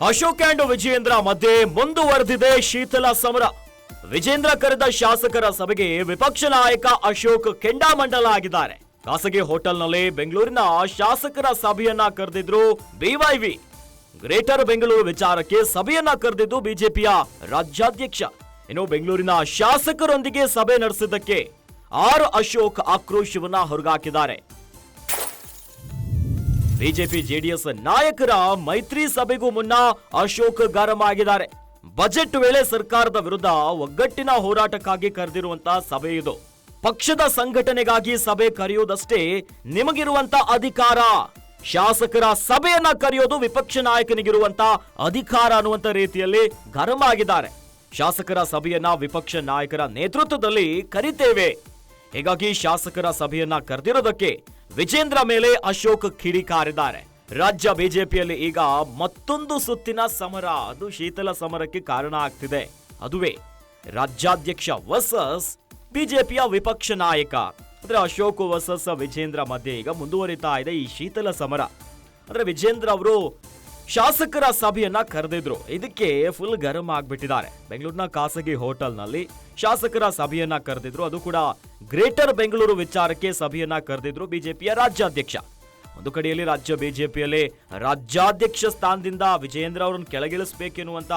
Ashok and Vijayendra ಮಧ್ಯೆ ಮುಂದುವರೆದಿದೆ ಶೀತಲ ಸಮರ. ವಿಜೇಂದ್ರ ಕರೆದ ಶಾಸಕರ ಸಭೆಗೆ ವಿಪಕ್ಷ ನಾಯಕ ಅಶೋಕ್ ಕೆಂಡಾಮಂಡಲ ಆಗಿದ್ದಾರೆ. ಖಾಸಗಿ ಹೋಟೆಲ್ನಲ್ಲಿ ಬೆಂಗಳೂರಿನ ಶಾಸಕರ ಸಭೆಯನ್ನ ಕರೆದಿದ್ರು ಬಿವೈವಿ ಗ್ರೇಟರ್ ಬೆಂಗಳೂರು ವಿಚಾರಕ್ಕೆ ಸಭೆಯನ್ನ ಕರೆದಿದ್ದು ಬಿಜೆಪಿಯ ರಾಜ್ಯಾಧ್ಯಕ್ಷ. ಇನ್ನು ಬೆಂಗಳೂರಿನ ಶಾಸಕರೊಂದಿಗೆ ಸಭೆ ನಡೆಸಿದ್ದಕ್ಕೆ ಆರು ಅಶೋಕ್ ಆಕ್ರೋಶವನ್ನ ಹೊರಗಾಕಿದ್ದಾರೆ. ಬಿಜೆಪಿ ಜೆಡಿಎಸ್ ನಾಯಕರ ಮೈತ್ರಿ ಸಭೆಗೂ ಮುನ್ನ ಅಶೋಕ್ ಗರಂ ಆಗಿದ್ದಾರೆ. ಬಜೆಟ್ ವೇಳೆ ಸರ್ಕಾರದ ವಿರುದ್ಧ ಒಗ್ಗಟ್ಟಿನ ಹೋರಾಟಕ್ಕಾಗಿ ಕರೆದಿರುವಂತಹ ಸಭೆ ಇದು. ಪಕ್ಷದ ಸಂಘಟನೆಗಾಗಿ ಸಭೆ ಕರೆಯುವುದಷ್ಟೇ ನಿಮಗಿರುವಂತ ಅಧಿಕಾರ. ಶಾಸಕರ ಸಭೆಯನ್ನ ಕರೆಯೋದು ವಿಪಕ್ಷ ನಾಯಕನಿಗಿರುವಂತ ಅಧಿಕಾರ ಅನ್ನುವಂತ ರೀತಿಯಲ್ಲಿ ಗರಂ ಆಗಿದ್ದಾರೆ. ಶಾಸಕರ ಸಭೆಯನ್ನ ವಿಪಕ್ಷ ನಾಯಕರ ನೇತೃತ್ವದಲ್ಲಿ ಕರಿತೇವೆ. ಹೀಗಾಗಿ ಶಾಸಕರ ಸಭೆಯನ್ನ ಕರೆದಿರೋದಕ್ಕೆ ವಿಜೇಂದ್ರ ಮೇಲೆ ಅಶೋಕ್ ಕಿಡಿಕಾರಿದ್ದಾರೆ. ರಾಜ್ಯ ಬಿಜೆಪಿಯಲ್ಲಿ ಈಗ ಮತ್ತೊಂದು ಸುತ್ತಿನ ಸಮರ. ಅದು ಶೀತಲ ಸಮರಕ್ಕೆ ಕಾರಣ ಆಗ್ತಿದೆ. ಅದುವೇ ರಾಜ್ಯಾಧ್ಯಕ್ಷ ವರ್ಸಸ್ ಬಿಜೆಪಿಯ ವಿಪಕ್ಷ ನಾಯಕ. ಅಂದ್ರೆ ಅಶೋಕ್ ವರ್ಸಸ್, ವಿಜೇಂದ್ರ ಮಧ್ಯೆ ಈಗ ಮುಂದುವರಿತಾ ಇದೆ ಈ ಶೀತಲ ಸಮರ. ಅಂದ್ರೆ ವಿಜೇಂದ್ರ ಅವರು ಶಾಸಕರ ಸಭೆಯನ್ನ ಕರೆದಿದ್ರು. ಇದಕ್ಕೆ ಫುಲ್ ಗರಂ ಆಗ್ಬಿಟ್ಟಿದ್ದಾರೆ. ಬೆಂಗಳೂರಿನ ಖಾಸಗಿ ಹೋಟೆಲ್ನಲ್ಲಿ ಶಾಸಕರ ಸಭೆಯನ್ನ ಕರೆದಿದ್ರು. ಅದು ಕೂಡ ಗ್ರೇಟರ್ ಬೆಂಗಳೂರು ವಿಚಾರಕ್ಕೆ ಸಭೆಯನ್ನ ಕರೆದಿದ್ರು ಬಿಜೆಪಿಯ ರಾಜ್ಯಾಧ್ಯಕ್ಷ. ಒಂದು ಕಡೆಯಲ್ಲಿ ರಾಜ್ಯ ಬಿಜೆಪಿಯಲ್ಲಿ ರಾಜ್ಯಾಧ್ಯಕ್ಷ ಸ್ಥಾನದಿಂದ ವಿಜಯೇಂದ್ರ ಅವರನ್ನು ಕೆಳಗಿಳಿಸಬೇಕೆನ್ನುವಂತ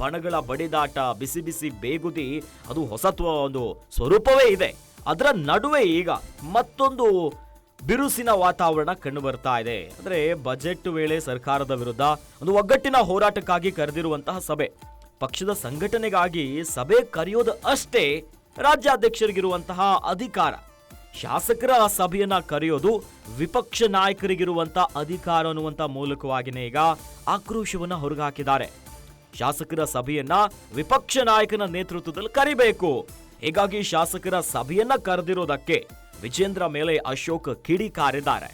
ಬಣಗಳ ಬಡಿದಾಟ, ಬಿಸಿ ಬಿಸಿ ಬೇಗುದಿ, ಅದು ಹೊಸತ್ವ ಒಂದು ಸ್ವರೂಪವೇ ಇದೆ. ಅದರ ನಡುವೆ ಈಗ ಮತ್ತೊಂದು ಬಿರುಸಿನ ವಾತಾವರಣ ಕಂಡು ಬರ್ತಾ ಇದೆ. ಅಂದ್ರೆ ಬಜೆಟ್ ವೇಳೆ ಸರ್ಕಾರದ ವಿರುದ್ಧ ಒಂದು ಒಗ್ಗಟ್ಟಿನ ಹೋರಾಟಕ್ಕಾಗಿ ಕರೆದಿರುವಂತಹ ಸಭೆ. ಪಕ್ಷದ ಸಂಘಟನೆಗಾಗಿ ಸಭೆ ಕರೆಯೋದು ಅಷ್ಟೇ ರಾಜ್ಯಾಧ್ಯಕ್ಷರಿಗಿರುವಂತಹ ಅಧಿಕಾರ. ಶಾಸಕರ ಸಭೆಯನ್ನ ಕರೆಯೋದು ವಿಪಕ್ಷ ನಾಯಕರಿಗಿರುವಂತಹ ಅಧಿಕಾರ ಅನ್ನುವಂತ ಮೂಲಕವಾಗಿನೇ ಈಗ ಆಕ್ರೋಶವನ್ನ ಹೊರಗಾಕಿದ್ದಾರೆ. ಶಾಸಕರ ಸಭೆಯನ್ನ ವಿಪಕ್ಷ ನಾಯಕನ ನೇತೃತ್ವದಲ್ಲಿ ಕರಿಬೇಕು. ಹೀಗಾಗಿ ಶಾಸಕರ ಸಭೆಯನ್ನ ಕರೆದಿರೋದಕ್ಕೆ ವಿಜೇಂದ್ರ ಮೇಲೆ ಅಶೋಕ್ ಕಿಡಿಕಾರಿದ್ದಾರೆ